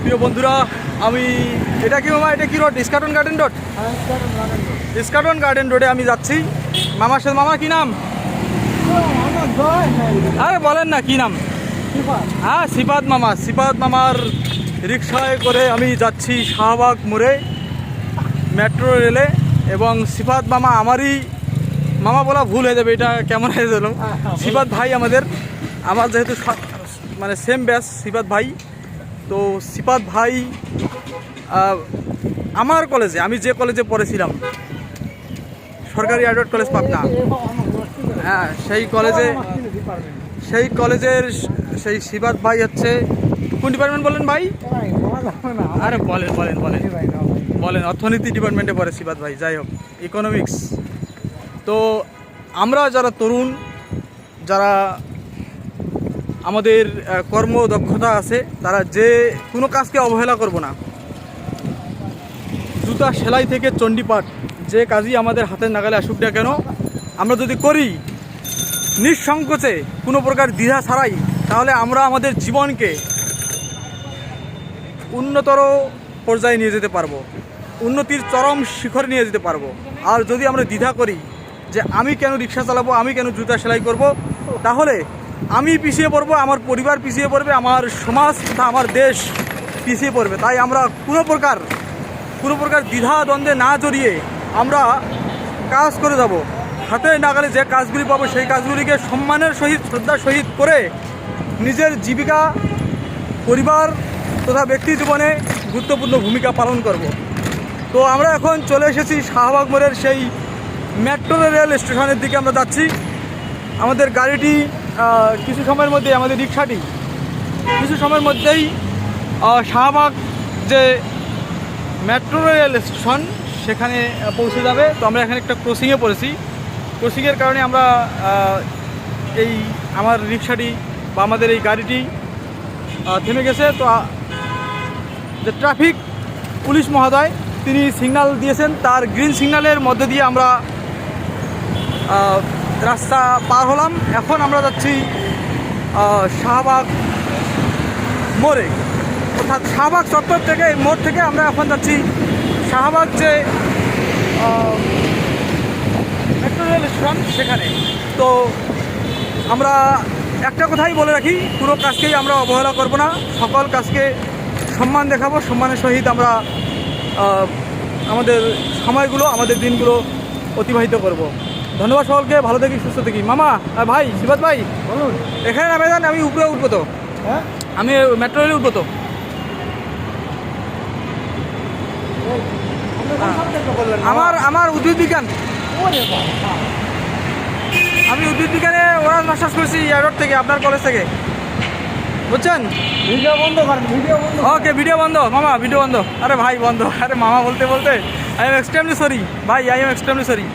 প্রিয় বন্ধুরা আমি এটা কি মামা এটা কি road? Eskaton garden road Eskaton garden রোডে আমি যাচ্ছি। মামার সাথে মামা কি নাম? আরে বলেন না কি নাম? হ্যাঁ সিপাত মামা সিপাত মামার রিক্সায় করে আমি যাচ্ছি শাহবাগ মোড়ে মেট্রো রেলে এবং সিপাত মামা আমারই মামা বলা ভুল হয়ে যাবে এটা কেমন হয়ে গেল? সিপাত ভাই আমাদের আমার যেহেতু মানে সেম ব্যাস সিপাত ভাই। তো সিপাত ভাই আমার কলেজে, আমি যে কলেজে পড়েছিলাম, সরকারি আইডট কলেজ পাবনা হ্যাঁ সেই কলেজে, সেই কলেজের সেই সিবাত ভাই হচ্ছে, কোন ডিপার্টমেন্ট বলেন ভাই? আরে বলেন বলেন বলেন বলেন, অর্থনীতি ডিপার্টমেন্টে পড়ে সিবাত ভাই, যাই হোক ইকোনমিক্স তো আমরা যারা তরুণ, যারা আমাদের কর্মদক্ষতা আছে, তারা যে কোনো কাজকে অবহেলা করব না। জুতা সেলাই থেকে চণ্ডীপাঠ, যে কাজই আমাদের হাতের নাগালে আসুক না কেন, আমরা যদি করি, নিঃসংকোচে কোনো প্রকার দ্বিধা ছাড়াই, তাহলে আমরা আমাদের জীবনকে উন্নতর পর্যায়ে নিয়ে যেতে পারব, উন্নতির চরম শিখরে নিয়ে যেতে পারব। আর যদি আমরা দ্বিধা করি যে আমি কেন রিক্সা চালাবো, আমি কেন জুতা সেলাই করব, তাহলে আমি পিছিয়ে পড়ব, আমার পরিবার পিছিয়ে পড়বে, আমার সমাজ তথা আমার দেশ পিছিয়ে পড়বে। তাই আমরা কোনো প্রকার কোনো প্রকার দ্বিধা দ্বন্দ্বে না জড়িয়ে আমরা কাজ করে যাব। হাতে নাগালে যে কাজগুলি পাবো, সেই কাজগুলিকে সম্মানের সহিত, শ্রদ্ধার সহিত করে নিজের জীবিকা, পরিবার তথা ব্যক্তি জীবনে গুরুত্বপূর্ণ ভূমিকা পালন করব। তো আমরা এখন চলে এসেছি শাহবাগ মোড়ের সেই মেট্রো রেল স্টেশনের দিকে আমরা যাচ্ছি। আমাদের গাড়িটি কিছু সময়ের মধ্যে আমাদের রিক্সাটি কিছু সময়ের মধ্যেই শাহবাগ যে মেট্রো রেল স্টেশন সেখানে পৌঁছে যাবে। তো আমরা এখানে একটা ক্রসিংয়ে পড়েছি। ক্রসিংয়ের কারণে আমরা এই আমার রিক্সাটি বা আমাদের এই গাড়িটি থেমে গেছে। তো যে ট্রাফিক পুলিশ মহোদয়, তিনি সিগনাল দিয়েছেন। তার গ্রিন সিগনালের মধ্যে দিয়ে আমরা রাস্তা পার হলাম। এখন আমরা যাচ্ছি শাহবাগ মোড়ে। অর্থাৎ শাহবাগ চত্বর থেকে, এই মোড় থেকে আমরা এখন যাচ্ছি শাহবাগ যে মেট্রো রেল স্টেশন সেখানে। তো আমরা একটা কথাই বলে রাখি, পুরো কাজকেই আমরা অবহেলা করব না। সকল কাজকে সম্মান দেখাবো, সম্মানের সহিত আমরা আমাদের সময়গুলো, আমাদের দিনগুলো অতিবাহিত করব। ধন্যবাদ সকলকে ভালো থাকি সুস্থ থাকি। মামা ভাই শিবাদ ভাই বলুন। এখানে নামে যান আমি উপরে উঠবো তো। হ্যাঁ? আমি মেট্রো রেলে উঠবো তো। আমার আমার উদ্ভিদ বিজ্ঞান। আমি উদ্ভিদ বিজ্ঞানে ওরা মাস্টার্স করছি এয়ারপোর্ট থেকে আপনার কলেজ থেকে। বুঝছেন? ভিডিও বন্ধ করেন ভিডিও বন্ধ ওকে ভিডিও বন্ধ। মামা ভিডিও বন্ধ। আরে ভাই বন্ধ। আরে মামা বলতে বলতে আই এম এক্সট্রিমলি সরি ভাই আই এম এক্সট্রিমলি সরি